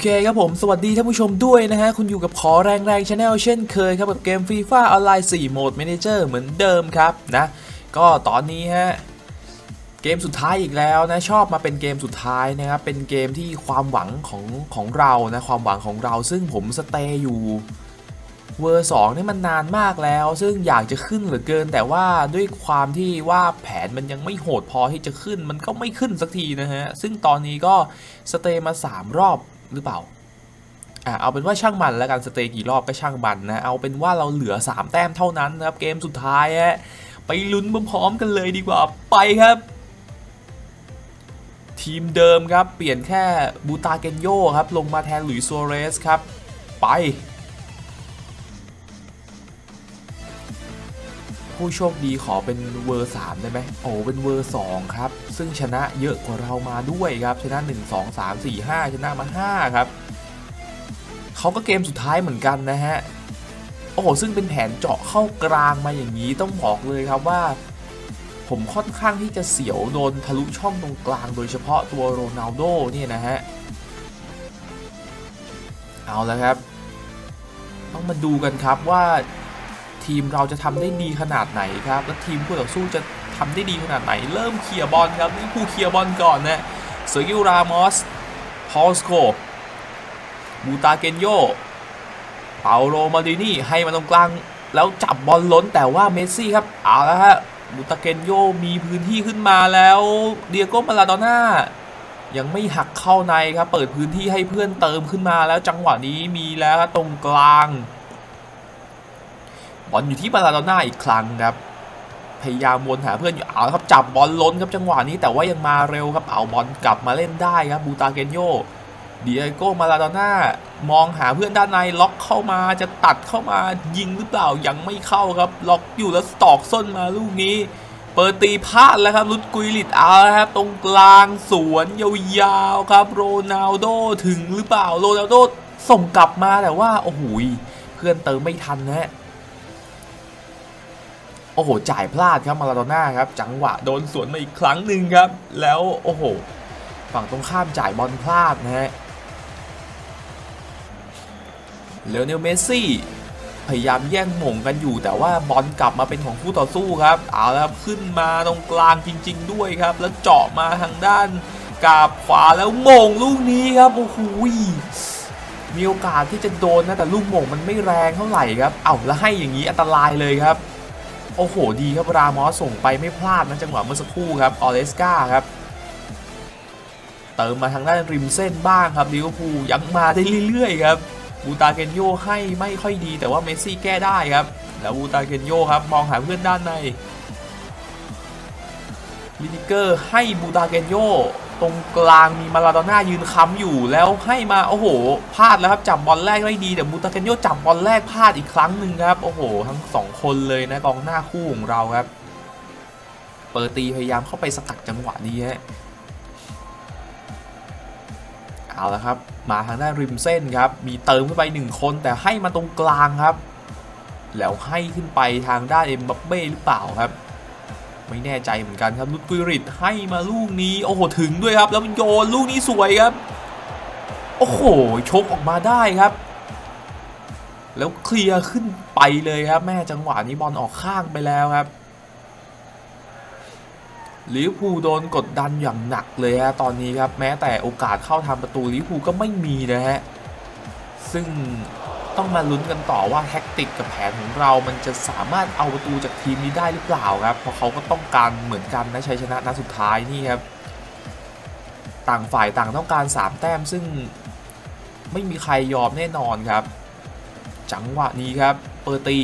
เคครับผมสวัสดีท่านผู้ชมด้วยนะฮะ คุณอยู่กับขอแรงแรงชาแนลเช่นเคยครับกับเกมฟรีฟ่าออนไลน์4โหมด Manager เหมือนเดิมครับนะ ก็ตอนนี้ฮะ เกมสุดท้ายอีกแล้วนะ ชอบมาเป็นเกมสุดท้ายนะครับ เป็นเกมที่ความหวังของของเรานะ ความหวังของเราซึ่งผมสเตย์อยู่เวอร์สองนี่มันนานมากแล้ว ซึ่งอยากจะขึ้นเหลือเกิน แต่ว่าด้วยความที่ว่าแผนมันยังไม่โหดพอที่จะขึ้น มันก็ไม่ขึ้นสักทีนะฮะ ซึ่งตอนนี้ก็สเตย์มา 3 รอบ หรือเปล่าอะเอาเป็นว่าช่างมันแล้วกันสเตย์กี่รอบก็ช่างมันนะ เอาเป็นว่าเราเหลือ 3 แต้มเท่านั้นนะครับเกมสุดท้ายฮะไปลุ้นพร้อมๆกันเลยดีกว่าไปครับ ทีมเดิมครับเปลี่ยนแค่บูตาเกนโยครับลงมาแทนหลุยส์ซัวเรสครับไป ผู้โชคดีขอเป็นเวอร์3ได้ไหมโอ้เป็นเวอร์2ครับ ซึ่งชนะเยอะกว่าเรามาด้วยครับ ชนะ1 2 3 4 5ชนะมา5ครับเขาก็เกมสุดท้ายเหมือนกันนะฮะโอ้โหซึ่งเป็นแผนเจาะเข้ากลางมาอย่างนี้ต้องบอกเลยครับว่า ผมค่อนข้างที่จะเสียวโดนทะลุช่องตรงกลาง โดยเฉพาะตัวโรนัลโดเนี่ยนะฮะเอาแล้วครับ ต้องมาดูกันครับว่า ทีมเราจะทำได้ดีขนาดไหนครับ และทีมคู่ต่อสู้จะทำได้ดีขนาดไหน เริ่มเคลียร์บอลครับนี่ผู้เคลียร์บอลก่อนนะเซอร์กิลรามอสพอลสโคบูตาเกนโยเปาโรมาดินี่ให้มาตรงกลางแล้วจับบอลล้นแต่ว่าเมสซี่ครับเอาละฮะบูตาเกนโยมีพื้นที่ขึ้นมาแล้วเดียโก้มาลาโดน่ายังไม่หักเข้าในครับ เปิดพื้นที่ให้เพื่อนเติมขึ้นมาแล้วจังหวะนี้มีแล้วตรงกลาง บอลอยู่ที่มาลาโดน่าอีกครั้งครับพยายามวนหาเพื่อนอยู่เอาครับจับบอลล้นครับจังหวะนี้แต่ว่ายังมาเร็วครับเอาบอลกลับมาเล่นได้ครับบูตาเกนโยเดียโก้มาลาโดน่ามองหาเพื่อนด้านในล็อกเข้ามาจะตัดเข้ามายิงหรือเปล่ายังไม่เข้าครับ ล็อกอยู่แล้วสตอกส้นมาลูกนี้ เปิดตีพลาดแล้วครับลุดกุยลิตเอาละครับตรงกลางสวนยาวๆครับโรนัลโดถึงหรือเปล่าโรนัลโดส่งกลับมาแต่ว่าโอ้โหเพื่อนเติมไม่ทันนะ โอ้โห จ่ายพลาดครับมาลาโดน่าครับ จังหวะโดนสวนมาอีกครั้งหนึ่งครับ แล้วโอ้โห ฝั่งตรงข้ามจ่ายบอลพลาดนะฮะเลโอเนลเมสซี่พยายามแย่งหม่งกันอยู่ แต่ว่าบอลกลับมาเป็นของคู่ต่อสู้ครับ เอาแล้วขึ้นมาตรงกลางจริง ๆ ด้วยครับ แล้วเจาะมาทางด้านกาบขวาแล้วหม่งลูกนี้ครับโอ้โหมีโอกาสที่จะโดนนะแต่ลูกหม่งมันไม่แรงเท่าไหร่ครับ เอาแล้วให้อย่างนี้อันตรายเลยครับ โอ้โห ดีครับ รามอสส่งไปไม่พลาดนะจังหวะเมื่อสักครู่ครับ ออเลสกาครับ เติมมาทางด้านริมเส้นบ้างครับลิเวอร์พูลยังมาได้เรื่อยๆครับบูตาเกนโยให้ไม่ค่อยดีแต่ว่าเมสซี่แก้ได้ครับ แล้วบูตาเกนโยครับ มองหาเพื่อนด้านในลินิเกอร์ให้บูตาเกนโย ตรงกลางมีมาลาโดน่ายืนค้ำอยู่แล้วให้มาโอ้โหพลาดแล้วครับจับบอลแรกได้ดีแต่บูตาเกนโยจับบอลแรกพลาดอีกครั้งหนึ่งครับโอ้โห ทั้งสองคนเลยนะกองหน้าคู่ของเราครับ เปิดตีพยายามเข้าไปสกัดจังหวะนี้ฮะเอาละครับมาทางด้านริมเส้นครับมีเติมขึ้นไปหนึ่งคนแต่ให้มาตรงกลางครับ แล้วให้ขึ้นไปทางด้านเอ็มบัปเบ้หรือเปล่าครับ ไม่แน่ใจเหมือนกันครับลุดกุยริตให้มาลูกนี้ โอ้โห ถึงด้วยครับ แล้วมันโยนลูกนี้สวยครับ โอ้โหชกออกมาได้ครับ แล้วเคลียร์ขึ้นไปเลยครับ แม่จังหวะนี้บอลออกข้างไปแล้วครับลิเวอร์พูลโดนกดดันอย่างหนักเลยฮะตอนนี้ครับ แม้แต่โอกาสเข้าทำประตูลิเวอร์พูลก็ไม่มีนะฮะซึ่ง ต้องมาลุ้นกันต่อว่าแท็กติกกับแผนของเรา มันจะสามารถเอาประตูจากทีมนี้ได้หรือเปล่าครับ เพราะเขาก็ต้องการเหมือนกันนะชัยชนะนัดสุดท้ายนี่ครับ ต่างฝ่ายต่างต้องการ 3 แต้มซึ่งไม่มีใครยอมแน่นอนครับ จังหวะนี้ครับ เปอร์ตี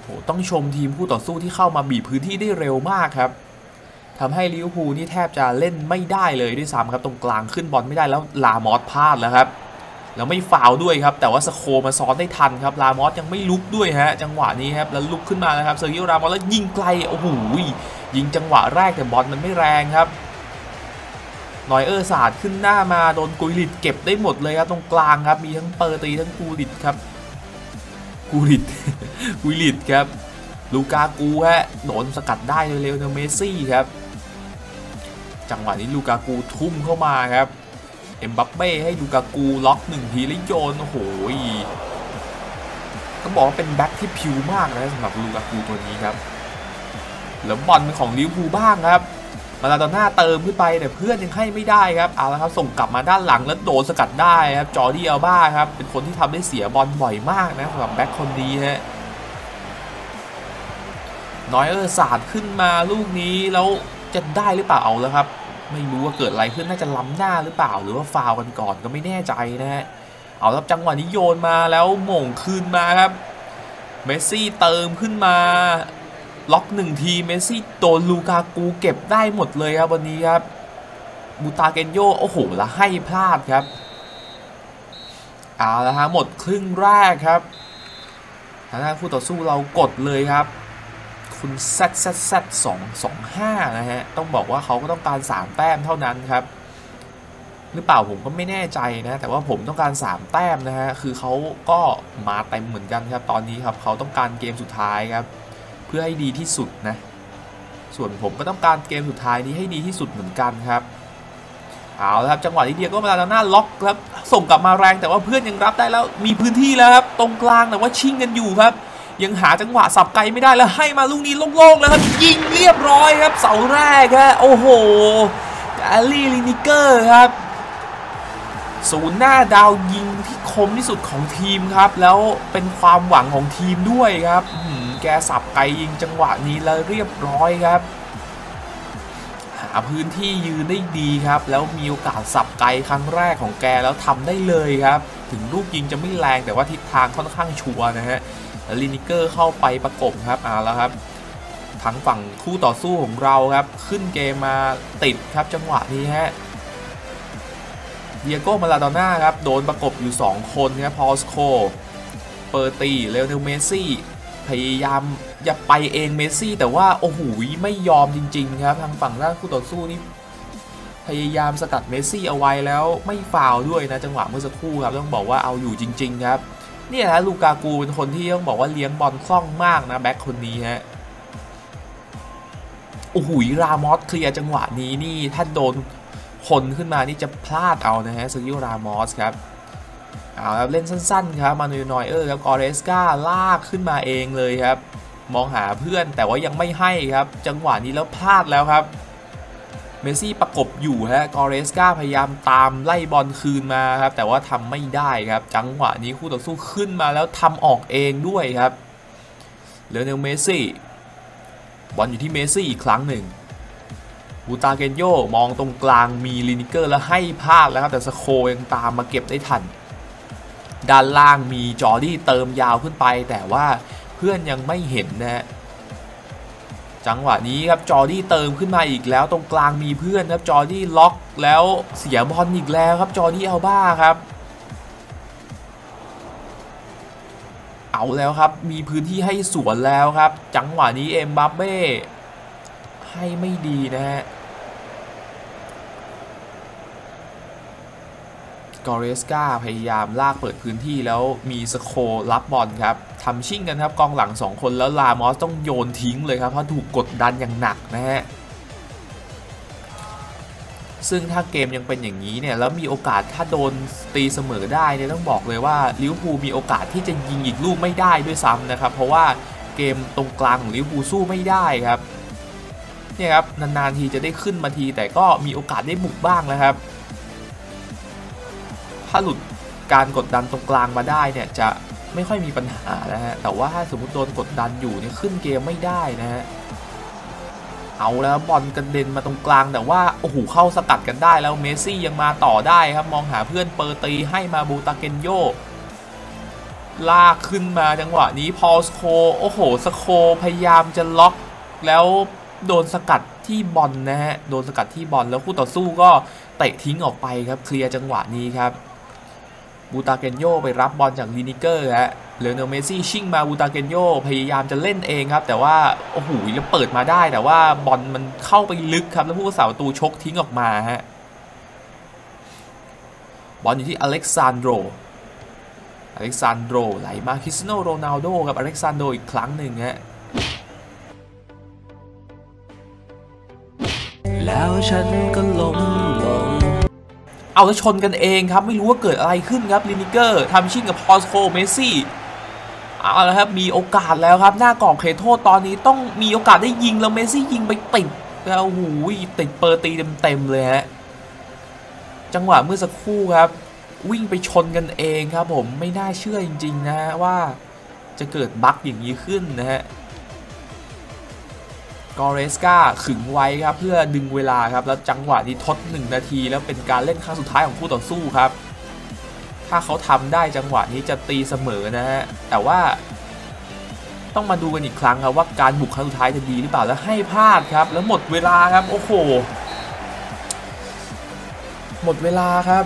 โหต้องชมทีมคู่ต่อสู้ที่เข้ามาบีบพื้นที่ได้เร็วมากครับทำให้ลิเวอร์พูลนี่แทบจะเล่นไม่ได้เลยด้วยซ้ำครับ ตรงกลางขึ้นบอลไม่ได้แล้วลามอสพลาดแล้วครับ แล้วไม่ฟาวด้วยครับ แต่ว่าสโคมาซ้อนได้ทันครับลามอสยังไม่ลุกด้วยฮะจังหวะนี้ครับแล้วลุกขึ้นมาแล้วครับเซอร์กิโอรามอสแล้วยิงไกลโอ้โหยิงจังหวะแรกแต่บอลมันไม่แรงครับนอยเออร์สาดขึ้นหน้ามาโดนกุยลิตเก็บได้หมดเลยครับตรงกลางครับมีทั้งเปอร์ตีทั้งกูลิตครับกูลิตกูลิตครับลูกากูฮะโดนสกัดได้เร็วๆเนเมซี่ครับ จังหวะนี้ลูกากูทุ่มเข้ามาครับ เอ็มบัปเป้ให้ลูกากูล็อกหนึ่งทีแล้วโยนโอ้โหต้องบอกว่าเป็นแบ็คที่พิวมากนะสำหรับลูกากูตัวนี้ครับแล้วบอลเป็นของลิวพูบ้างครับมาลาโดน่าเติมขึ้นไปแต่เพื่อนยังให้ไม่ได้ครับเอาละครับส่งกลับมาด้านหลังแล้วโดนสกัดได้ครับจอร์ดี้อัลบ้าครับเป็นคนที่ทำได้เสียบอลบ่อยมากนะสำหรับแบ็คคนดีฮะน้อยเออร์สาดขึ้นมาลูกนี้แล้วจะได้หรือเปล่าเอาแล้วครับ ไม่รู้ว่าเกิดอะไรขึ้นน่าจะล้ำหน้าหรือเปล่า หรือว่าฟาวกันก่อนก็ไม่แน่ใจนะฮะเอาครับจังหวะนี้โยนมาแล้วหม่งคืนมาครับเมสซี่เติมขึ้นมาล็อกหนึ่งทีเมสซี่โดนลูกากูเก็บได้หมดเลยครับวันนี้ครับบูตาเกนโยโอ้โหล้วให้พลาดครับเอาละฮะหมดครึ่งแรกครับทางด้านคู่ต่อสู้เรากดเลยครับ คุณแซดแซดแซดสองสองห้านะฮะ ต้องบอกว่าเขาก็ต้องการ 3 แต้มเท่านั้นครับ หรือเปล่าผมก็ไม่แน่ใจนะ แต่ว่าผมต้องการ 3 แต้มนะฮะ คือเขาก็มาเต็มเหมือนกันครับ ตอนนี้ครับเขาต้องการเกมสุดท้ายครับ เพื่อให้ดีที่สุดนะ ส่วนผมก็ต้องการเกมสุดท้ายนี้ให้ดีที่สุดเหมือนกันครับเอาละครับจังหวะที่เดียก็มาแล้วหน้าล็อกครับ ส่งกลับมาแรงแต่ว่าเพื่อนยังรับได้แล้วมีพื้นที่แล้วครับ ตรงกลางแต่ว่าชิงกันอยู่ครับ ยังหาจังหวะสับไกลไม่ได้แล้วให้มาลูกนี้โล่งๆแล้วครับยิงเรียบร้อยครับเสาแรกครับโอ้โหกาลี่ลินิเกอร์ครับศูนย์หน้าดาวยิงที่คมที่สุดของทีมครับ แล้วเป็นความหวังของทีมด้วยครับแกสับไกลยิงจังหวะนี้แล้วเรียบร้อยครับ หาพื้นที่ยืนได้ดีครับ แล้วมีโอกาสสับไกลครั้งแรกของแกแล้วทำได้เลยครับ ถึงลูกยิงจะไม่แรงแต่ว่าทิศทางค่อนข้างชัวร์นะฮะ ลินิเกอร์เข้าไปประกบครับเอาแล้วครับทั้งฝั่งคู่ต่อสู้ของเราครับ ขึ้นเกมมาติดครับจังหวะนี้ฮะเดียโก้มาลาโดน่าครับโดนประกบอยู่ 2 คนครับพอสโคเปอร์ตีเลโอเนลเมซี่พยายามอย่าไปเองเมซี่ แต่ว่าโอ้โหไม่ยอมจริง ๆ ครับทางฝั่งด้านคู่ต่อสู้นี่พยายามสกัดเมซี่เอาไว้แล้วไม่ฟาวด้วยนะจังหวะเมื่อสักครู่ครับต้องบอกว่าเอาอยู่จริง ๆ ครับ เนี่ยนะลูกากูเป็นคนที่ต้องบอกว่าเลี้ยงบอลคล่องมากนะแบ็คคนนี้ฮะโอ้โหรามอสเคลียร์จังหวะนี้นี่ถ้าโดนคนขึ้นมานี่จะพลาดเอานะฮะซอร์กิโอรามอสครับเอาครับเล่นสั้นๆครับมานูนอยเออร์ครับกอเรสกาลากขึ้นมาเองเลยครับ มองหาเพื่อนแต่ว่ายังไม่ให้ครับ จังหวะนี้แล้วพลาดแล้วครับ เมซี่ประกบอยู่ฮะกอเรสกาพยายามตามไล่บอลคืนมาครับ แต่ว่าทำไม่ได้ครับ จังหวะนี้คู่ต่อสู้ขึ้นมาแล้วทำออกเองด้วยครับเลโอเนลเมซี่บอลอยู่ที่เมซี่อีกครั้งหนึ่งบูตาเกนโยมองตรงกลางมีลินิเกอร์แล้วให้พลาดแล้วครับ แต่สโคยังตามมาเก็บได้ทัน ด้านล่างมีจอร์ดี้เติมยาวขึ้นไป แต่ว่าเพื่อนยังไม่เห็นนะฮะ จังหวะนี้ครับจอร์ดี้เติมขึ้นมาอีกแล้วตรงกลางมีเพื่อนครับจอร์ดี้ล็อกแล้วเสียบอลอีกแล้วครับจอร์ดี้อัลบ้าครับเอาแล้วครับมีพื้นที่ให้สวนแล้วครับ จังหวะนี้เอ็มบัฟเบ้ให้ไม่ดีนะฮะ กอเรสกาพยายามลากเปิดพื้นที่แล้วมีสโครับบอลครับทำชิ่งกันครับกองหลัง 2 คนแล้วลามอสต้องโยนทิ้งเลยครับ เพราะถูกกดดันอย่างหนักนะฮะซึ่งถ้าเกมยังเป็นอย่างนี้เนี่ยแล้วมีโอกาสถ้าโดนตีเสมอได้เนี่ยต้องบอกเลยว่าลิเวอร์พูลมีโอกาสที่จะยิงอีกลูกไม่ได้ด้วยซ้ำนะครับ เพราะว่าเกมตรงกลางของลิเวอร์พูลสู้ไม่ได้ครับเนี่ยครับนานๆทีจะได้ขึ้นมาทีแต่ก็มีโอกาสได้บุกบ้างแล้วครับ ถ้าหลุดการกดดันตรงกลางมาได้เนี่ยจะไม่ค่อยมีปัญหานะฮะ แต่ว่าถ้าสมมติโดนกดดันอยู่เนี่ยขึ้นเกมไม่ได้นะฮะ เอาแล้วบอลกระเด็นมาตรงกลางแต่ว่าโอ้โหเข้าสกัดกันได้แล้วเมซี่ยังมาต่อได้ครับมองหาเพื่อนเปอร์ตีให้มาบูตาเกนโยลากขึ้นมาจังหวะนี้พอสโคโอ้โหสโคพยายามจะล็อกแล้วโดนสกัดที่บอลนะฮะ โดนสกัดที่บอลแล้วคู่ต่อสู้ก็เตะทิ้งออกไปครับเคลียร์จังหวะนี้ครับ บูตาเกนโยไปรับบอลจากลินิเกอร์ฮะเลโนเมซี่ชิ่งมาบูตาเกนโยพยายามจะเล่นเองครับ แต่ว่าโอ้โหแล้วเปิดมาได้ แต่ว่าบอลมันเข้าไปลึกครับแล้วผู้สาประตูชกทิ้งออกมาฮะบอลอยู่ที่อเล็กซานโดรอเล็กซานโดรไหลมาคริสโนโรนัลโดกับอเล็กซานโดอีกครั้งหนึ่งฮะแล้วฉันก็ล้มลง เอาแล้วชนกันเองครับ ไม่รู้ว่าเกิดอะไรขึ้นครับลินิเกอร์ทำชิ่งกับพอสโคเมซี่เอาละครับมีโอกาสแล้วครับ หน้ากรอบเขตโทษตอนนี้ต้องมีโอกาสได้ยิงแล้วเมซี่ยิงไปติดแล้วโอ้โหติดเปอร์ตีเต็มๆเลยฮะจังหวะเมื่อสักครู่ครับ วิ่งไปชนกันเองครับผมไม่น่าเชื่อจริง ๆ นะฮะว่าจะเกิดบั๊กอย่างนี้ขึ้นนะฮะ กอเรสกาขึงไว้ครับเพื่อดึงเวลาครับแล้วจังหวะนี้ทด 1 นาที แล้วเป็นการเล่นครั้งสุดท้ายของคู่ต่อสู้ครับ ถ้าเขาทำได้จังหวะนี้จะตีเสมอนะฮะแต่ว่า ต้องมาดูกันอีกครั้งครับว่าการบุกครั้งสุดท้ายจะดีหรือเปล่าแล้วให้พลาดครับ แล้วหมดเวลาครับโอ้โหหมดเวลาครับ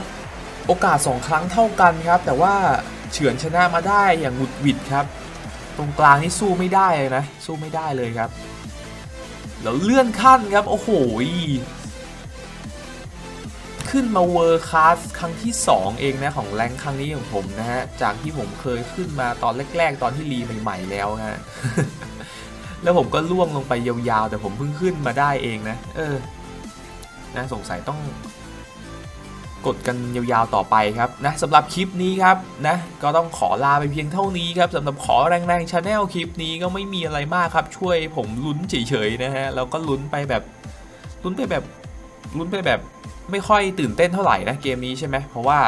โอกาส 2 ครั้งเท่ากันครับ แต่ว่าเฉือนชนะมาได้อย่างหวุดหวิดครับ ตรงกลางนี่สู้ไม่ได้เลยนะ สู้ไม่ได้เลยครับ แล้วเลื่อนขั้นครับ โอ้โห ขึ้นมาเวอร์คัสครั้งที่ 2 เองนะของแรงครั้งนี้ของผมนะฮะ จากที่ผมเคยขึ้นมาตอนแรก ๆ ตอนที่รีใหม่ ๆ แล้วฮะ แล้วผมก็ล่วงลงไปยาวๆ แต่ผมเพิ่งขึ้นมาได้เองนะ เออ นะสงสัยต้อง กดกันยาวๆต่อไปครับนะสำหรับคลิปนี้ครับนะก็ต้องขอลาไปเพียงเท่านี้ครับสำหรับขอแรงๆชาแนลคลิปนี้ก็ไม่มีอะไรมากครับ ช่วยผมลุ้นเฉยๆนะฮะแล้วก็ลุ้นไปแบบลุ้นไปแบบลุ้นไปแบบไม่ค่อยตื่นเต้นเท่าไหร่นะเกมนี้ใช่ไหมเพราะว่า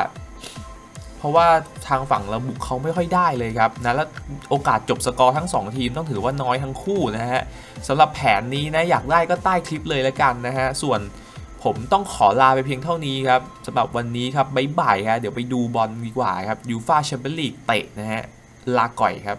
เพราะว่าทางฝั่งระบุเขาไม่ค่อยได้เลยครับนะแล้วโอกาสจบสกอร์ทั้ง 2 ทีมต้องถือว่าน้อยทั้งคู่นะฮะสำหรับแผนนี้นะอยากได้ก็ใต้คลิปเลยแล้วกันนะฮะส่วน ผมต้องขอลาไปเพียงเท่านี้ครับสำหรับวันนี้ครับบ๊ายบายครับเดี๋ยวไปดูบอลดีกว่าครับยูฟาแชมเปี้ยนลีกเตะนะฮะลาก่อยครับ